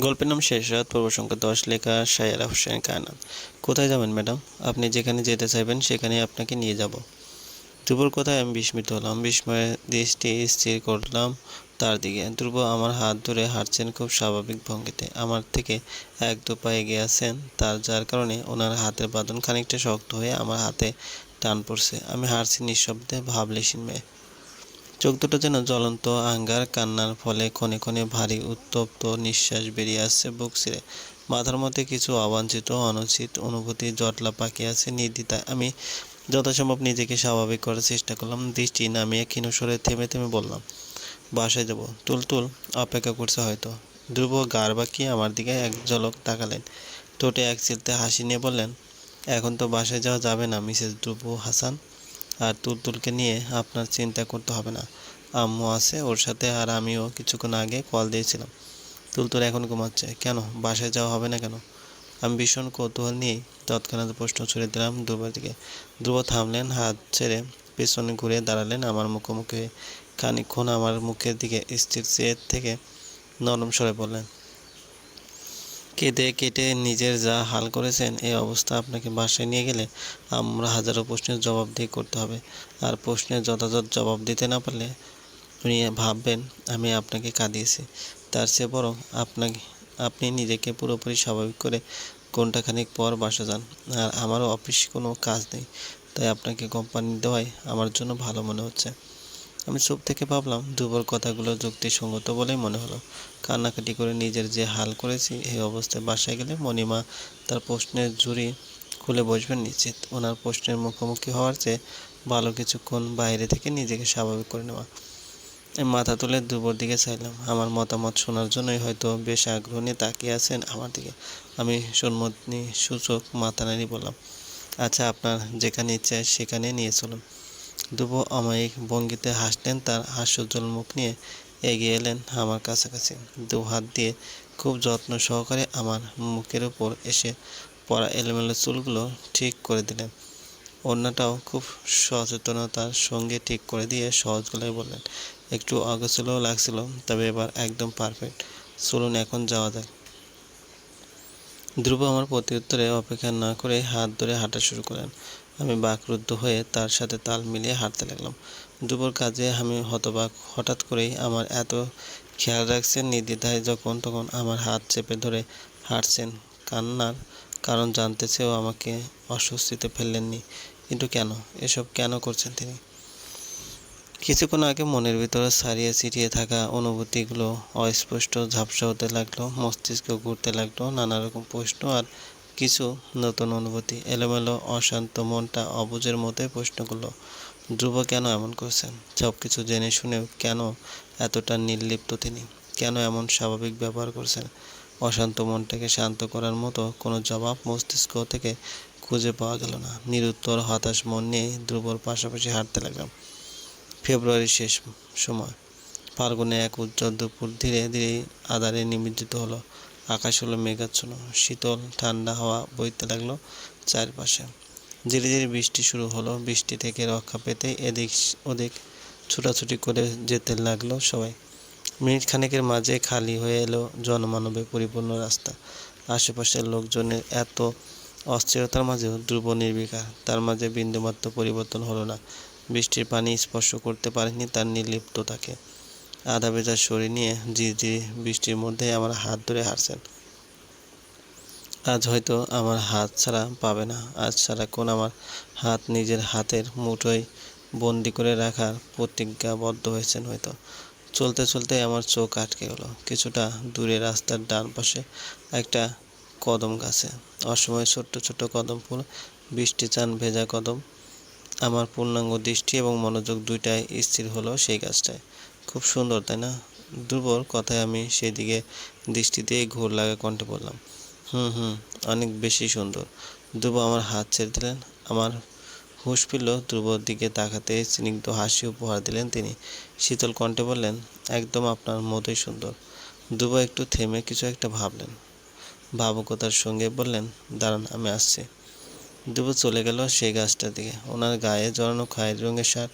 গল্পের নাম শেষ রাত পর্ব সংখ্যা দশ লেখা শায়ারা হোসেন কায়নাত কোথায় যাবেন, ম্যাডাম? আপনি যেখানে যেতে চাইবেন সেখানে আপনাকে নিয়ে যাব। ধ্রুবর কথায় আমি বিস্মিত হলাম। বিস্ময়ে দৃষ্টি স্থির করলাম তার দিকে। ধ্রুব আমার হাত ধরে হাঁটছেন খুব স্বাভাবিক ভঙ্গিতে। আমার থেকে এক দু পা এগিয়ে আছেন তার, যার কারণে ওনার হাতের বাঁধন খানিকটা শক্ত হয়ে আমার হাতে টান পড়ছে। আমি হাঁটছি নিঃশব্দে ভাবলেশীন মেয়ে। চোখ দুটো যেন জ্বলন্ত আঙ্গার কান্নার ফলে ক্ষণে ক্ষণে ভারী উত্তপ্ত নিঃশ্বাস বেরিয়ে আসছে বুক ছিঁড়ে। মাথার মধ্যে কিছু অবাঞ্ছিত অনুচিত অনুভূতি জটলা পাকিয়ে আছে নির্দ্বিধায়। আমি যথাসম্ভব নিজেকে স্বাভাবিক করার চেষ্টা করলাম। দৃষ্টি নামিয়ে ক্ষীণস্বরে থেমে থেমে বললাম, বাসায় যাব। তুলতুল, অপেক্ষা করছে হয়তো। ধ্রুব গার বাকিয়ে আমার দিকে এক ঝলক তাকালেন। ঠোঁটে এক চিলতে হাসি নিয়ে বললেন, এখন তো বাসায় যাওয়া যাবে না, মিসেস ধ্রুব হাসান। আর তুলতুলকে নিয়ে আপনার চিন্তা করতে হবে না। আম্মু আছে ওর সাথে আর আমিও কিছুক্ষণ আগে কল দিয়েছিলাম। তুলতুল এখন ঘুমাচ্ছে। কেন? বাসায় যাওয়া হবে না কেন? আমি ভীষণ কৌতূহল নিয়ে তৎক্ষণাৎ প্রশ্ন ছুড়ে দিলাম ধ্রুবের দিকে। ধ্রুব থামলেন, হাত ছেড়ে পেছনে ঘুরে দাঁড়ালেন আমার মুখোমুখি। খানিকক্ষণ আমার মুখের দিকে স্থির চেয়ে থেকে নরম স্বরে বললেন কেঁদে কেটে নিজের যা হাল করেছেন, এই অবস্থা আপনাকে বাসায় নিয়ে গেলে আমরা হাজারো প্রশ্নের জবাব দিয়ে করতে হবে। আর প্রশ্নের যথাযথ জবাব দিতে না পারলে উনি ভাববেন, আমি আপনাকে কাঁদিয়েছি। তার চেয়ে বরং আপনাকে, আপনি নিজেকে পুরোপুরি স্বাভাবিক করে ঘণ্টা খানিক পর বাসা যান। আর আমারও অফিস কোনো কাজ নেই, তাই আপনাকে কোম্পানি দেওয়াই আমার জন্য ভালো মনে হচ্ছে। আমি চুপ থেকে ভাবলাম দুবর কথাগুলো যুক্তিসঙ্গত বলেই মনে হলো। কান্নাকাটি করে নিজের যে হাল করেছি, এই অবস্থায় বাসায় গেলে মণিমা তার প্রশ্নের জুড়ি খুলে বসবেন নিশ্চিত। ওনার প্রশ্নের মুখোমুখি হওয়ার চেয়ে ভালো কিছুক্ষণ বাইরে থেকে নিজেকে স্বাভাবিক করে নেওয়া। মাথা তুলে দুবর দিকে চাইলাম, আমার মতামত শোনার জন্যই হয়তো বেশ আগ্রহ নিয়ে তাকিয়ে আছেন আমার দিকে। আমি সম্মতি সূচক মাথা নাড়ি বললাম আচ্ছা আপনার যেখানে ইচ্ছে সেখানে নিয়ে চলুন। দুবো অমায়িক ভঙ্গিতে হাসলেন তার হাস্যোজ্জ্বল মুখ নিয়ে এগিয়ে এলেন আমার কাছাকাছি। দু হাত দিয়ে খুব যত্ন সহকারে আমার মুখের উপর এসে পড়া এলোমেলো চুলগুলো ঠিক করে দিলেন। অন্যটাও খুব সচেতনতার সঙ্গে ঠিক করে দিয়ে সহজ গলায় বললেন, একটু অগোছলও লাগছিল, তবে এবার একদম পারফেক্ট চলুন এখন যাওয়া যাক। ধ্রুব আমার প্রত্যুত্তরে অপেক্ষা না করে হাত ধরে হাঁটা শুরু করেন আমি বাকরুদ্ধ হয়ে তার সাথে তাল মিলিয়ে হাঁটতে লাগলাম। দুপুর কাজে আমি হতবাক। হঠাৎ করেই আমার এত খেয়াল রাখছেন নির্দ্বিধায় যখন তখন আমার হাত চেপে ধরে হাঁটছেন। কান্নার কারণ জানতে চেয়েও আমাকে অস্বস্তিতে ফেললেননি। কিন্তু কেন? এসব কেন করছেন তিনি? কিছুক্ষণ আগে মনের ভিতরে ছাড়িয়ে ছিটিয়ে থাকা অনুভূতিগুলো অস্পষ্ট ঝাপসা হতে লাগল, মস্তিষ্ক ঘুরতে লাগল, নানা রকম প্রশ্ন আর কিছু নতুন অনুভূতি, এলোমেলো, অশান্ত মনটা অবুজের মতোই প্রশ্ন করল, ধ্রুব কেন এমন করছেন? সব কিছু জেনে শুনেও কেন এতটা নির্লিপ্ত তিনি? কেন এমন স্বাভাবিক ব্যবহার করছেন? অশান্ত মনটাকে শান্ত করার মতো কোনো জবাব মস্তিষ্ক থেকে খুঁজে পাওয়া গেল না। নিরুত্তর, হতাশ মন নিয়ে ধ্রুবর পাশাপাশি হাঁটতে লাগলাম। ফেব্রুয়ারির শেষ সময়। ফাল্গুনে এক উজ্জ্বল দুপুর ধীরে ধীরে আধারে নিমজ্জিত হলো। আকাশ হলো মেঘাচ্ছন্ন, শীতল, ঠান্ডা হাওয়া বইতে লাগল চারপাশে। ধীরে ধীরে বৃষ্টি শুরু হলো, বৃষ্টি থেকে রক্ষা পেতে এদিক ওদিক ছুটাছুটি করে যেতে লাগল সবাই। মিনিট খানেকের মাঝে খালি হয়ে এলো জনমানবে পরিপূর্ণ রাস্তা। আশেপাশের লোকজনের এত অস্থিরতার মাঝেও ধ্রুব নির্বিকার, তার মাঝে বিন্দুমাত্র পরিবর্তন হলো না। বৃষ্টির পানি স্পর্শ করতে পারেনি তার নির্লিপ্ততাকে। আধা ভেজা শরীর নিয়ে জি জি বৃষ্টির মধ্যে আমার হাত ধরে হাঁটছেন। আজ হয়তো আমার হাত ছাড়া পাবে না। আজ সারাক্ষণ আমার হাত নিজের হাতের মুঠোয় বন্দি করে রাখার প্রতিজ্ঞাবদ্ধ হয়েছেন হয়তো। চলতে চলতে আমার চোখ আটকে গেল। কিছুটা দূরে রাস্তার ডান পাশে একটা কদম গাছে। অসময়ে ছোট্ট ছোট্ট কদম ফুল, বৃষ্টি চান ভেজা কদম। আমার পূর্ণাঙ্গ দৃষ্টি এবং মনোযোগ দুইটাই স্থির হলো সেই গাছটায়। খুব সুন্দর, তাই না? ধ্রুবর কথায় আমি সেদিকে দৃষ্টি দিয়ে ঘোর লাগা কণ্ঠে বললাম, হুম হুম, অনেক বেশি সুন্দর। ধ্রুব আমার হাত ছেড়ে দিলেন। আমার হুঁশ ফিরল ধ্রুবর দিকে তাকাতে স্নিগ্ধ হাসি উপহার দিলেন তিনি। শীতল কণ্ঠে বললেন, একদম আপনার মতোই সুন্দর। ধ্রুব একটু থেমে কিছু একটা ভাবলেন। ভাবুকতার সঙ্গে বললেন, দাঁড়ান, আমি আসছি। ধ্রুব চলে গেল সেই গাছটার দিকে। ওনার গায়ে জড়ানো খয়েরি রঙের শার্ট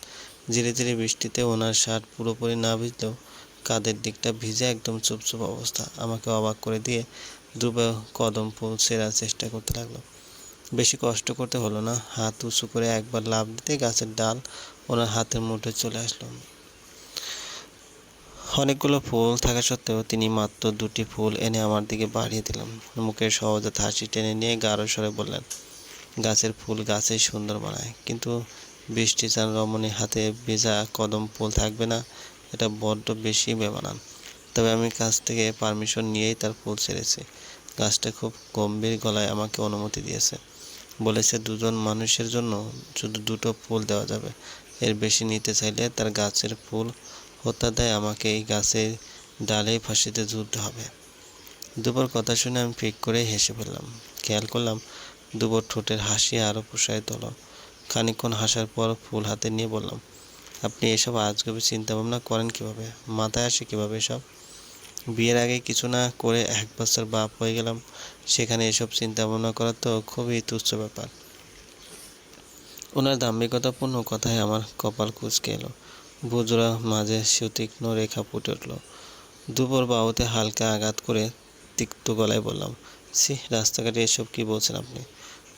ধীরে ধীরে বৃষ্টিতে ওনার শার্ট পুরোপুরি না ভিজলেও কাদের দিকটা ভিজে একদম চুপচুপ অবস্থা। আমাকে অবাক করে দিয়ে ধ্রুব কদম সেরার চেষ্টা করতে লাগল। বেশি কষ্ট করতে হলো না, হাত উঁচু করে একবার লাফ দিতে গাছের ডাল ওনার হাতের মুঠে চলে আসলো। অনেকগুলো ফুল থাকা সত্ত্বেও তিনি মাত্র দুটি ফুল এনে আমার দিকে বাড়িয়ে দিলেন। মুখের সহজে হাসি টেনে নিয়ে গাঢ় স্বরে বললেন, গাছের ফুল গাছে সুন্দর বানায়, কিন্তু বৃষ্টি চান রমণী হাতে ভেজা কদম ফুল থাকবে না। এটা বড্ড বেশি বেমানান। তবে আমি কাছ থেকে পারমিশন নিয়েই তার ফুল ছেড়েছি। গাছটা খুব গম্ভীর গলায় আমাকে অনুমতি দিয়েছে। বলেছে, দুজন মানুষের জন্য শুধু দুটো ফুল দেওয়া যাবে। এর বেশি নিতে চাইলে তার গাছের ফুল হত্যা দেয় আমাকে। এই গাছের ডালেই ফাঁসিতে ঝুলতে হবে। দুপুর কথা শুনে আমি ফিক করে হেসে ফেললাম। খেয়াল করলাম দুপুর ঠোঁটের হাসি আরও প্রসারিত হলো। খানিকক্ষণ হাসার পর ফুল হাতে নিয়ে বললাম, আপনি এসব আজগবি চিন্তা ভাবনা করেন কীভাবে? মাথায় আসে কীভাবে এসব? বিয়ের আগে কিছু না করে এক বছর বাপ হয়ে গেলাম। সেখানে এসব চিন্তা ভাবনা করা তো খুবই তুচ্ছ ব্যাপার। ওনার দাম্ভিকতাপূর্ণ কথায় আমার কপাল কুচকে এলো। বুজরা মাঝে সুতীক্ষ্ণ রেখা ফুটে উঠল। দুপুর বাহুতে হালকা আঘাত করে তিক্ত গলায় বললাম সি রাস্তাঘাটে এসব কি বলছেন আপনি?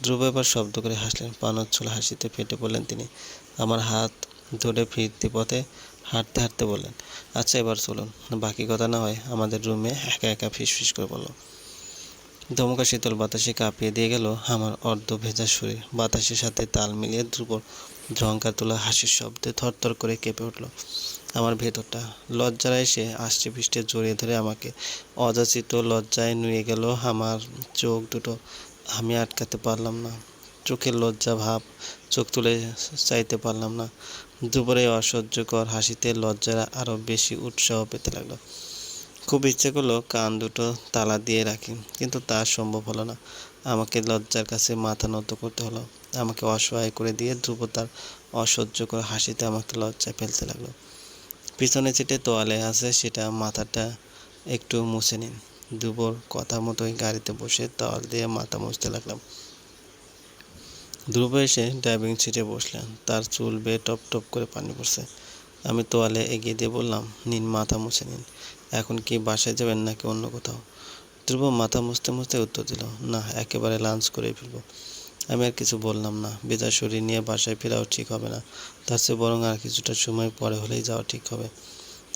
ধ্রুব এবার শব্দ করে হাসলেন পানোচ্ছল হাসিতে ফেটে পড়লেন তিনি। আমার হাত ধরে ফিরতি পথে হাঁটতে হাঁটতে বললেন আচ্ছা এবার চলুন, বাকি কথা না হয় আমাদের রুমে একা একা ফিসফিস করে বলল দমকা শীতল বাতাসে কাঁপিয়ে দিয়ে গেল আমার অর্ধ ভেজা শরীর। বাতাসের সাথে তাল মিলিয়ে ধ্রুব ঝঙ্কার তোলা হাসির শব্দে থরথর করে কেঁপে উঠল। আমার ভেতরটা। লজ্জারা এসে আষ্টে পৃষ্ঠে জড়িয়ে ধরে আমাকে। অযাচিত লজ্জায় নুয়ে গেল আমার চোখ দুটো। আমি আটকাতে পারলাম না। চোখের লজ্জা ভাব, চোখ তুলে চাইতে পারলাম না। দুপুরে অসহ্যকর হাসিতে লজ্জারা আরও বেশি উৎসাহ পেতে লাগল। খুব ইচ্ছে করল কান দুটো তালা দিয়ে রাখি, কিন্তু তা সম্ভব হলো না। আমাকে লজ্জার কাছে মাথা নত করতে হলো। আমাকে অসহায় করে দিয়ে ধ্রুব তার অসহ্যকর হাসিতে আমাকে লজ্জায় ফেলতে লাগল। পিছনে চিটে তোয়ালে আছে, সেটা মাথাটা একটু মুছে নিন। ধ্রুবর কথা মতোই গাড়িতে বসে তোয়াল দিয়ে মাথা মুছতে লাগলাম। ধ্রুব এসে ড্রাইভিং সিটে বসলেন। তার চুল বেয়ে টপ টপ করে পানি পড়ছে। আমি তোয়ালে এগিয়ে দিয়ে বললাম, নিন, মাথা মুছে নিন। এখন কি বাসায় যাবেন নাকি অন্য কোথাও? ধ্রুব মাথা মুছতে মুছতে উত্তর দিল, না, একেবারে লাঞ্চ করে ফেলব। আমি আর কিছু বললাম না। বেজা শরীর নিয়ে বাসায় ফেরাও ঠিক হবে না। তার চেয়ে বরং আর কিছুটা সময় পরে হলেই যাওয়া ঠিক হবে।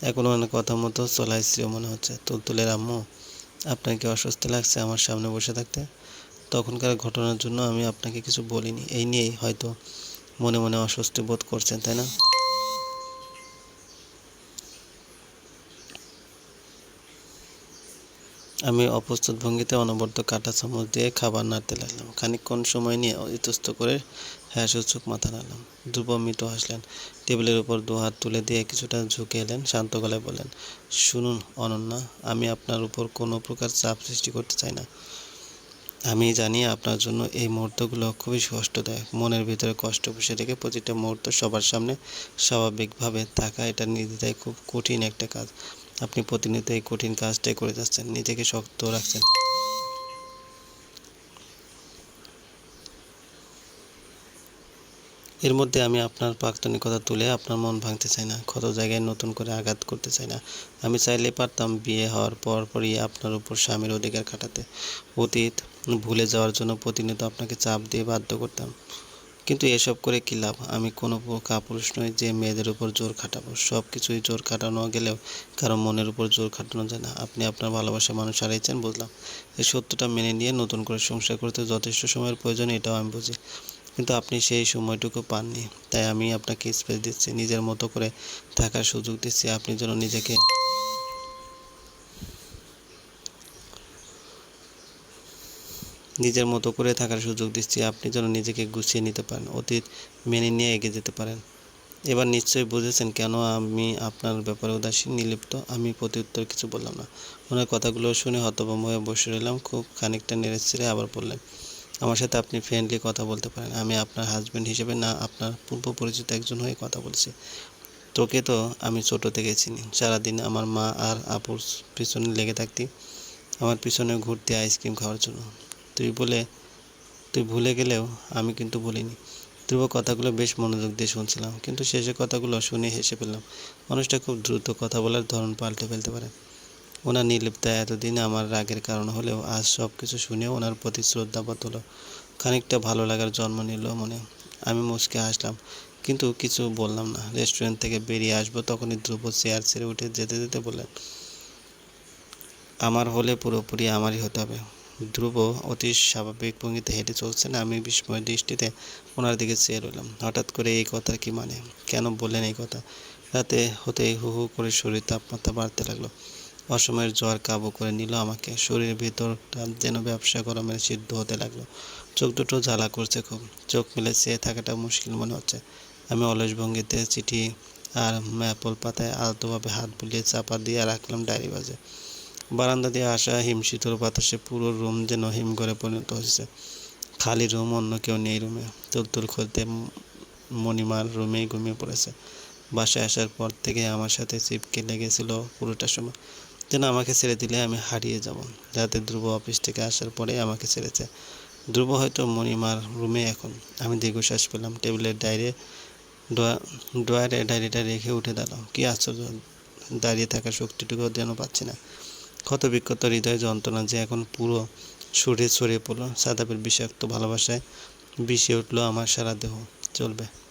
এখন অনেক কথা মতো চলাইছিও মনে হচ্ছে। তুলতুলের আম্মু আপনাকে অস্বস্তি লাগছে আমার সামনে বসে থাকতে? তখনকার ঘটনার জন্য আমি আপনাকে কিছু বলিনি। এই নিয়েই হয়তো মনে মনে অস্বস্তি বোধ করছেন, তাই না? আমি অপ্রস্তুত ভঙ্গিতে অনবরত কাটা চামচ দিয়ে খাবার নাড়তে লাগলাম। খানিকক্ষণ সময় নিয়ে ইতস্ত করে হ্যাঁ সূচক মাথা নাড়লাম। ধ্রুব মৃত হাসলেন। টেবিলের উপর দু হাত তুলে দিয়ে কিছুটা ঝুঁকে এলেন, শান্ত গলায় বললেন, শুনুন অনন্যা, আমি আপনার উপর কোনো প্রকার চাপ সৃষ্টি করতে চাই না। আমি জানি আপনার জন্য এই মুহূর্তগুলো খুবই কষ্টদায়ক। মনের ভিতরে কষ্ট বসে রেখে প্রতিটা মুহূর্ত সবার সামনে স্বাভাবিকভাবে থাকা, এটা নির্দ্বিধায় খুব কঠিন একটা কাজ। আপনি প্রতিনিয়ত এই কঠিন কাজটাই করে যাচ্ছেন, নিজেকে শক্ত রাখছেন। এর মধ্যে আমি আপনার প্রাক্তনিক কথা তুলে আপনার মন ভাঙতে চাই না, ক্ষত জায়গায় নতুন করে আঘাত করতে চাই না। আমি চাইলে পারতাম বিয়ে হওয়ার পর পরই আপনার উপর স্বামীর অধিকার খাটাতে। অতীত ভুলে যাওয়ার জন্য প্রতিনিয়ত আপনাকে চাপ দিয়ে বাধ্য করতাম। কিন্তু এসব করে কী লাভ? আমি কোনো কাপুরুষ নই যে মেয়েদের উপর জোর খাটাবো। সব কিছুই জোর খাটানো গেলেও কারও মনের উপর জোর খাটানো যায় না। আপনি আপনার ভালোবাসা মানুষ হারিয়েছেন বুঝলাম। এই সত্যটা মেনে নিয়ে নতুন করে সংসার করতে যথেষ্ট সময়ের প্রয়োজন, এটাও আমি বুঝি। কিন্তু আপনি সেই সময়টুকু পাননি। তাই আমি আপনাকে স্পেস দিচ্ছি, নিজের মতো করে থাকার সুযোগ দিচ্ছি। আপনি যেন নিজেকে নিজের মতো করে থাকার সুযোগ দিচ্ছি, আপনি যেন নিজেকে গুছিয়ে নিতে পারেন, অতীত মেনে নিয়ে এগিয়ে যেতে পারেন। এবার নিশ্চয়ই বুঝেছেন কেন আমি আপনার ব্যাপারে উদাসীন, নিলিপ্ত? আমি প্রত্যুত্তর কিছু বললাম না। ওনার কথাগুলো শুনে হতভম্ব হয়ে বসে রইলাম, খুব খানিকটা নেড়ে ছেড়ে আবার বললেন, আমার সাথে আপনি ফ্রেন্ডলি কথা বলতে পারেন। আমি আপনার হাজব্যান্ড হিসেবে না, আপনার পূর্ব পরিচিত একজন হয়ে কথা বলছি। তোকে তো আমি ছোট থেকে চিনি। সারাদিন আমার মা আর আপুর পিছনে লেগে থাকতি, আমার পিছনে ঘুরতে আইসক্রিম খাওয়ার জন্য। তুই বলে, তুই ভুলে গেলেও আমি কিন্তু ভুলিনি ধ্রুব কথাগুলো বেশ মনোযোগ দিয়ে শুনছিলাম, কিন্তু শেষে কথাগুলো শুনে হেসে ফেললাম। মানুষটা খুব দ্রুত কথা বলার ধরন পাল্টে ফেলতে পারে। ওনার নির্লিপ্তা এতদিন আমার রাগের কারণ হলেও আজ সব কিছু শুনে ওনার প্রতি শ্রদ্ধাবোধ হলো। খানিকটা ভালো লাগার জন্ম নিল মনে। আমি মুচকে হাসলাম, কিন্তু কিছু বললাম না। রেস্টুরেন্ট থেকে বেরিয়ে আসব তখনই ধ্রুব চেয়ার ছেড়ে উঠে যেতে যেতে বললেন, আমার হলে পুরোপুরি আমারই হতে হবে। ধ্রুব অতি স্বাভাবিক ভঙ্গিতে হেঁটে চলছে না আমি বিস্ময় দৃষ্টিতে ওনার দিকে চেয়ে রইলাম। হঠাৎ করে এই কথার কি মানে? কেন বললেন এই কথা? রাতে হতেই হু হু করে শরীর তাপমাত্রা বাড়তে লাগল। অসময়ের জ্বর কাবু করে নিল আমাকে। শরীরের ভিতরটা যেন ব্যবসা গরমের সিদ্ধ হতে লাগল। চোখ দুটো জ্বালা করছে খুব। চোখ মিলে চেয়ে থাকাটা মুশকিল মনে হচ্ছে। আমি অলস ভঙ্গিতে চিঠি আর ম্যাপল পাতায় আলতোভাবে হাত বুলিয়ে চাপা দিয়ে রাখলাম ডায়েরি বাজে। বারান্দা দিয়ে আসা হিমশীতল বাতাসে পুরো রুম যেন হিম হিমঘরে পরিণত হয়েছে। খালি রুম, অন্য কেউ নেই রুমে। তুলতুল খুলতে মণিমার রুমেই ঘুমিয়ে পড়েছে। বাসায় আসার পর থেকে আমার সাথে চিপকে লেগেছিল পুরোটা সময়। যেন আমাকে ছেড়ে দিলে আমি হারিয়ে যাব। রাতে ধ্রুব অফিস থেকে আসার পরে আমাকে ছেড়েছে। ধ্রুব হয়তো মণিমার রুমে এখন। আমি দীর্ঘশ্বাস পেলাম। টেবিলের ডায়েরি ড্রয়ারে ডায়েরিটা রেখে উঠে দাঁড়ালাম কি আশ্চর্য, দাঁড়িয়ে থাকার শক্তিটুকু যেন পাচ্ছি না। ক্ষত বিক্ষত হৃদয় যন্ত্রণা যে এখন পুরো সুরে ছড়িয়ে পড়ল। সাদাপের বিষাক্ত ভালোবাসায় বিষে উঠল আমার সারা দেহ। চলবে।